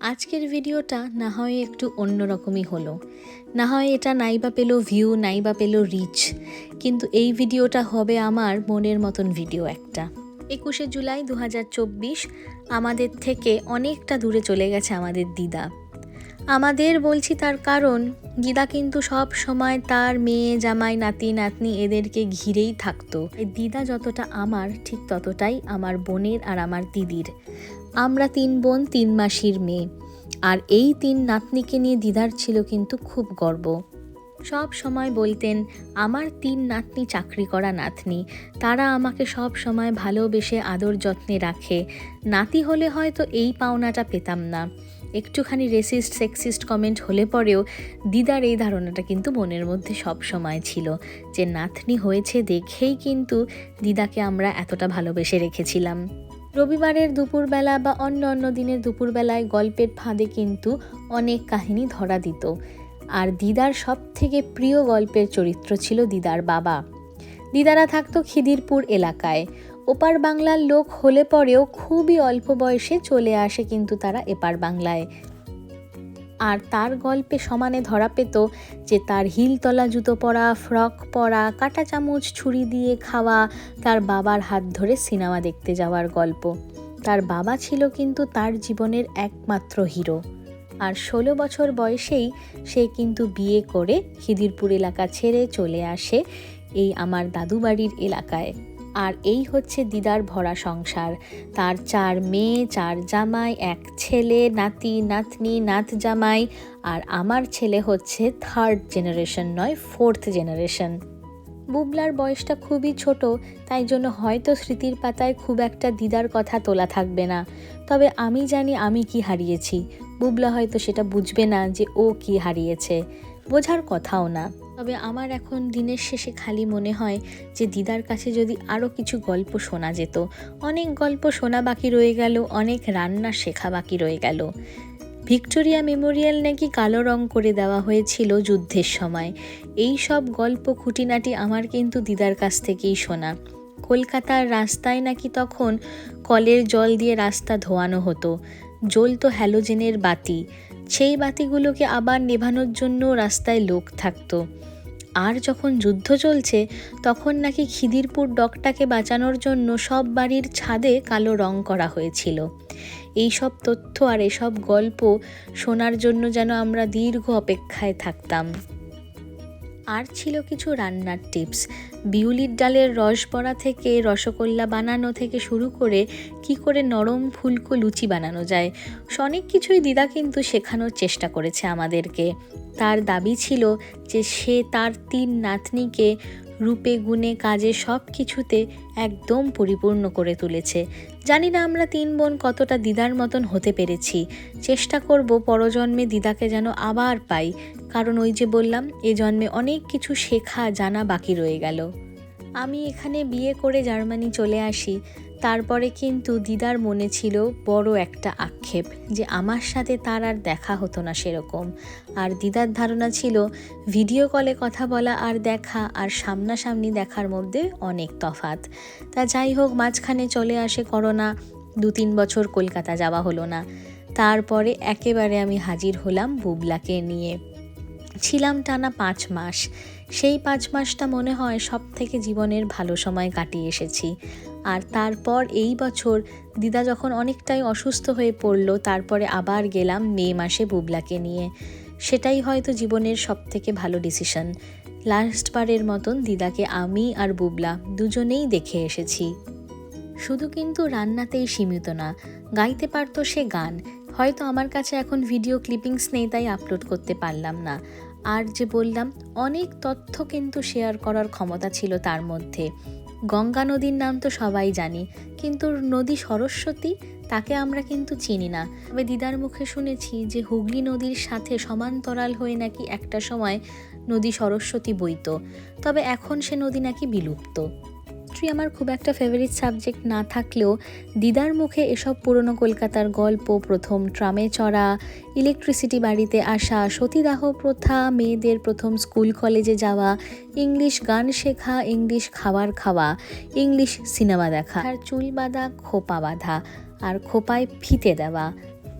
আজকের ভিডিওটা না হয় একটু অন্যরকমই হলো। না হয় এটা নাইবা পেল ভিউ নাইবা পেল রিচ কিন্তু এই ভিডিওটা হবে আমার মনের মতন ভিডিও একটা। একুশে জুলাই দু হাজার চব্বিশ আমাদের থেকে অনেকটা দূরে চলে গেছে আমাদের দিদা। আমাদের বলছি তার কারণ, দিদা কিন্তু সব সময় তার মেয়ে, জামাই, নাতি, নাতনি এদেরকে ঘিরেই থাকতো। দিদা যতটা আমার, ঠিক ততটাই আমার বোনের আর আমার দিদির। আমরা তিন বোন, তিন মাসির মেয়ে। আর এই তিন নাতনিকে নিয়ে দিদার ছিল কিন্তু খুব গর্ব। সব সময় বলতেন, আমার তিন নাতনি চাকরি করা নাতনি। তারা আমাকে সব সময় ভালোবেসে আদর যত্নে রাখে। নাতি হলে হয়তো এই পাওনাটা পেতাম না। একটুখানি রেসিস্ট সেক্সিস্ট কমেন্ট হলে পরেও দিদার এই ধারণাটা কিন্তু মনের মধ্যে সব সময় ছিল যে, নাতনি হয়েছে দেখেই কিন্তু দিদাকে আমরা এতটা ভালোবেসে রেখেছিলাম। রবিবারের দুপুরবেলা বা অন্য অন্য দিনের দুপুরবেলায় গল্পের ফাঁদে কিন্তু অনেক কাহিনী ধরা দিত। আর দিদার সব থেকে প্রিয় গল্পের চরিত্র ছিল দিদার বাবা। দিদারা থাকতো খিদিরপুর এলাকায়। ওপার বাংলার লোক হলে পরেও খুবই অল্প বয়সে চলে আসে কিন্তু তারা এপার বাংলায়। আর তার গল্পে সমানে ধরা পেত যে তার হিলতলা জুতো পরা, ফ্রক পরা, কাটা চামচ ছুরি দিয়ে খাওয়া, তার বাবার হাত ধরে সিনেমা দেখতে যাওয়ার গল্প। তার বাবা ছিল কিন্তু তার জীবনের একমাত্র হিরো। আর ষোলো বছর বয়সেই সে কিন্তু বিয়ে করে খিদিরপুর এলাকা ছেড়ে চলে আসে এই আমার দাদু বাড়ির এলাকায়। আর এই হচ্ছে দিদার ভরা সংসার। তার চার মেয়ে, চার জামাই, এক ছেলে, নাতি, নাতনি, নাত জামাই, আর আমার ছেলে হচ্ছে থার্ড জেনারেশন নয় ফোর্থ জেনারেশন বুবলার বয়সটা খুবই ছোট, তাই জন্য হয়তো স্মৃতির পাতায় খুব একটা দিদার কথা তোলা থাকবে না। তবে আমি জানি আমি কি হারিয়েছি। বুবলা হয়তো সেটা বুঝবে না যে ও কি হারিয়েছে। বোঝার কথাও না। তবে আমার এখন দিনের শেষে খালি মনে হয় যে দিদার কাছে যদি আরও কিছু গল্প শোনা যেত। অনেক গল্প শোনা বাকি রয়ে গেল, অনেক রান্না শেখা বাকি রয়ে গেল। ভিক্টোরিয়া মেমোরিয়াল নাকি কালো রং করে দেওয়া হয়েছিল যুদ্ধের সময়। এই সব গল্প খুঁটিনাটি আমার কিন্তু দিদার কাছ থেকেই শোনা। কলকাতার রাস্তায় নাকি তখন কলের জল দিয়ে রাস্তা ধোয়ানো হতো। জ্বলতো হ্যালোজেনের বাতি। সেই বাতিগুলোকে আবার নেভানোর জন্য রাস্তায় লোক থাকত। আর যখন যুদ্ধ চলছে, তখন নাকি খিদিরপুর ডকটাকে বাঁচানোর জন্য সব বাড়ির ছাদে কালো রং করা হয়েছিল। এই সব তথ্য আর এসব গল্প শোনার জন্য যেন আমরা দীর্ঘ অপেক্ষায় থাকতাম। আর ছিল কিছু রান্নার টিপস। বিউলির ডালের রস বড়া থেকে, রসগোল্লা বানানো থেকে শুরু করে কি করে নরম ফুলকো লুচি বানানো যায় অনেক কিছুই দিদা কিন্তু শেখানোর চেষ্টা করেছে আমাদেরকে। তার দাবি ছিল যে সে তার তিন নাতনিকে রূপে, গুণে, কাজে সব কিছুতে একদম পরিপূর্ণ করে তুলেছে। জানি না আমরা তিন বোন কতটা দিদার মতন হতে পেরেছি। চেষ্টা করব পরজন্মে দিদাকে যেন আবার পাই। কারণ ওই যে বললাম, এ জন্মে অনেক কিছু শেখা, জানা বাকি রয়ে গেল। আমি এখানে বিয়ে করে জার্মানি চলে আসি। তারপরে কিন্তু দিদার মনে ছিল বড় একটা আক্ষেপ যে আমার সাথে তার আর দেখা হতো না সেরকম। আর দিদার ধারণা ছিল ভিডিও কলে কথা বলা আর দেখা আর সামনাসামনি দেখার মধ্যে অনেক তফাত। তা যাই হোক, মাঝখানে চলে আসে করোনা। দু তিন বছর কলকাতা যাওয়া হলো না। তারপরে একেবারে আমি হাজির হলাম বুবলাকে নিয়ে। ছিলাম টানা পাঁচ মাস। সেই পাঁচ মাসটা মনে হয় সব থেকে জীবনের ভালো সময় কাটিয়ে এসেছি। আর তারপর এই বছর দিদা যখন অনেকটাই অসুস্থ হয়ে পড়ল, তারপরে আবার গেলাম মে মাসে বুবলাকে নিয়ে। সেটাই হয়তো জীবনের সব থেকে ভালো ডিসিশন লাস্টবারের মতন দিদাকে আমি আর বুবলা দুজনেই দেখে এসেছি। শুধু কিন্তু রান্নাতেই সীমিত না, গাইতে পারতো সে গান। হয়তো আমার কাছে এখন ভিডিও ক্লিপিংস নেই, তাই আপলোড করতে পারলাম না। আর যে বললাম, অনেক তথ্য কিন্তু শেয়ার করার ক্ষমতা ছিল তার মধ্যে। গঙ্গা নদীর নাম তো সবাই জানি, কিন্তু নদী সরস্বতী তাকে আমরা কিন্তু চিনি না। তবে দিদার মুখে শুনেছি যে হুগলি নদীর সাথে সমান্তরাল হয়ে নাকি একটা সময় নদী সরস্বতী বইত, তবে এখন সে নদী নাকি বিলুপ্ত। হিস্ট্রি আমার খুব একটা ফেভারিট সাবজেক্ট না থাকলেও দিদার মুখে এসব পুরনো কলকাতার গল্প, প্রথম ট্রামে চড়া ইলেকট্রিসিটি বাড়িতে আসা, সতীদাহ প্রথা, মেয়েদের প্রথম স্কুল কলেজে যাওয়া ইংলিশ গান শেখা ইংলিশ খাবার খাওয়া ইংলিশ সিনেমা দেখা, আর চুল বাঁধা, খোপা বাঁধা, আর খোপায় ফিতে দেওয়া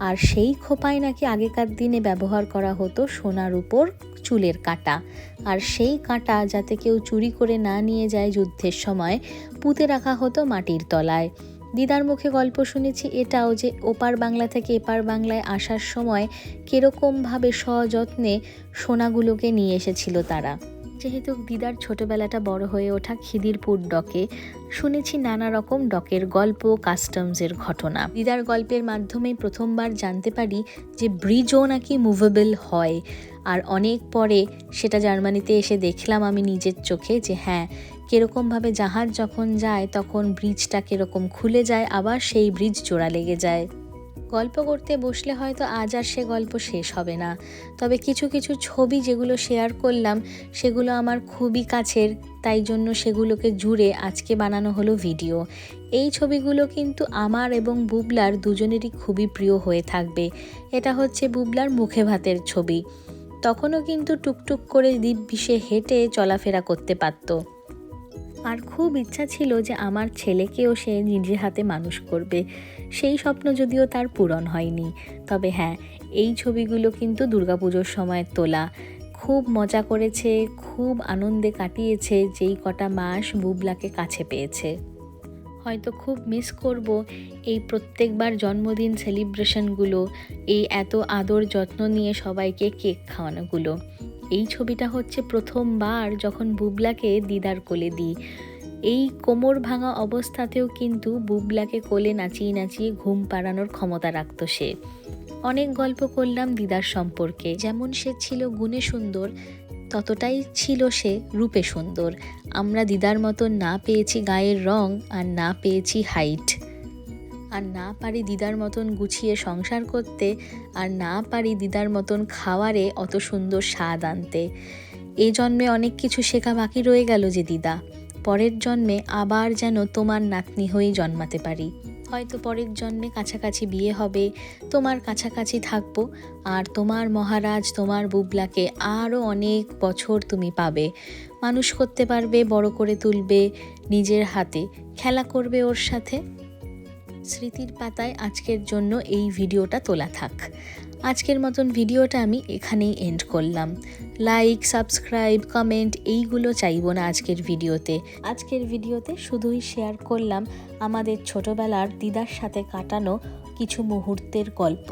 আর সেই খোপায় নাকি আগেকার দিনে ব্যবহার করা হতো সোনার উপর চুলের কাঁটা। আর সেই কাঁটা যাতে কেউ চুরি করে না নিয়ে যায় যুদ্ধের সময়, পুঁতে রাখা হতো মাটির তলায়। দিদার মুখে গল্প শুনেছি এটাও যে ওপার বাংলা থেকে এপার বাংলায় আসার সময় কীরকমভাবে সযত্নে সোনাগুলোকে নিয়ে এসেছিল তারা। যেহেতু দিদার ছোটবেলাটা বড় হয়ে ওঠা খিদিরপুর ডকে, শুনেছি নানা রকম ডকের গল্প কাস্টমসের ঘটনা। দিদার গল্পের মাধ্যমে প্রথমবার জানতে পারি যে ব্রিজও নাকি মুভেবল হয়। আর অনেক পরে সেটা জার্মানিতে এসে দেখলাম আমি নিজের চোখে যে হ্যাঁ কীরকমভাবে জাহাজ যখন যায় তখন ব্রিজটা কীরকম খুলে যায়, আবার সেই ব্রিজ জোড়া লেগে যায়। গল্প করতে বসলে হয়তো আজ আর সে গল্প শেষ হবে না। তবে কিছু কিছু ছবি যেগুলো শেয়ার করলাম, সেগুলো আমার খুবই কাছের, তাই জন্য সেগুলোকে জুড়ে আজকে বানানো হলো ভিডিও এই ছবিগুলো কিন্তু আমার এবং বুবলার দুজনেরই খুবই প্রিয় হয়ে থাকবে। এটা হচ্ছে বুবলার মুখে ভাতের ছবি। তখনও কিন্তু টুকটুক করে দ্বীপ বিষে হেঁটে চলাফেরা করতে পারতো। আর খুব ইচ্ছা ছিল যে আমার ছেলেকেও সে নিজের হাতে মানুষ করবে। সেই স্বপ্ন যদিও তার পূরণ হয়নি। তবে হ্যাঁ এই ছবিগুলো কিন্তু দুর্গাপুজোর সময় তোলা। খুব মজা করেছে, খুব আনন্দে কাটিয়েছে, যেই কটা মাস বুবলাকে কাছে পেয়েছে। হয়তো খুব মিস করব এই প্রত্যেকবার জন্মদিন সেলিব্রেশনগুলো এই এত আদর যত্ন নিয়ে সবাইকে কেক খাওয়ানোগুলো। এই ছবিটা হচ্ছে প্রথমবার যখন বুবলাকে দিদার কোলে দিই। এই কোমর ভাঙা অবস্থাতেও কিন্তু বুবলাকে কোলে নাচিয়ে নাচিয়ে ঘুম পাড়ানোর ক্ষমতা রাখত সে। অনেক গল্প করলাম দিদার সম্পর্কে। যেমন সে ছিল গুণে সুন্দর, ততটাই ছিল সে রূপে সুন্দর। আমরা দিদার মতো না পেয়েছি গায়ের রং আর না পেয়েছি হাইট। আর না পারি দিদার মতন গুছিয়ে সংসার করতে, আর না পারি দিদার মতন খাওয়ারে অত সুন্দর স্বাদ আনতে। এ জন্মে অনেক কিছু শেখা বাকি রয়ে গেল যে দিদা। পরের জন্মে আবার যেন তোমার নাতনি হয়েই জন্মাতে পারি। হয়তো পরের জন্মে কাছাকাছি বিয়ে হবে, তোমার কাছাকাছি থাকব, আর তোমার মহারাজ, তোমার বুবলাকে আরও অনেক বছর তুমি পাবে। মানুষ করতে পারবে, বড় করে তুলবে নিজের হাতে, খেলা করবে ওর সাথে। স্মৃতির পাতায় আজকের জন্য এই ভিডিওটা তোলা থাক। আজকের মতন ভিডিওটা আমি এখানেই এন্ড করলাম। লাইক সাবস্ক্রাইব কমেন্ট এইগুলো চাইব না আজকের ভিডিওতে। আজকের ভিডিওতে শুধুই শেয়ার করলাম আমাদের ছোটবেলার দিদার সাথে কাটানো কিছু মুহূর্তের গল্প।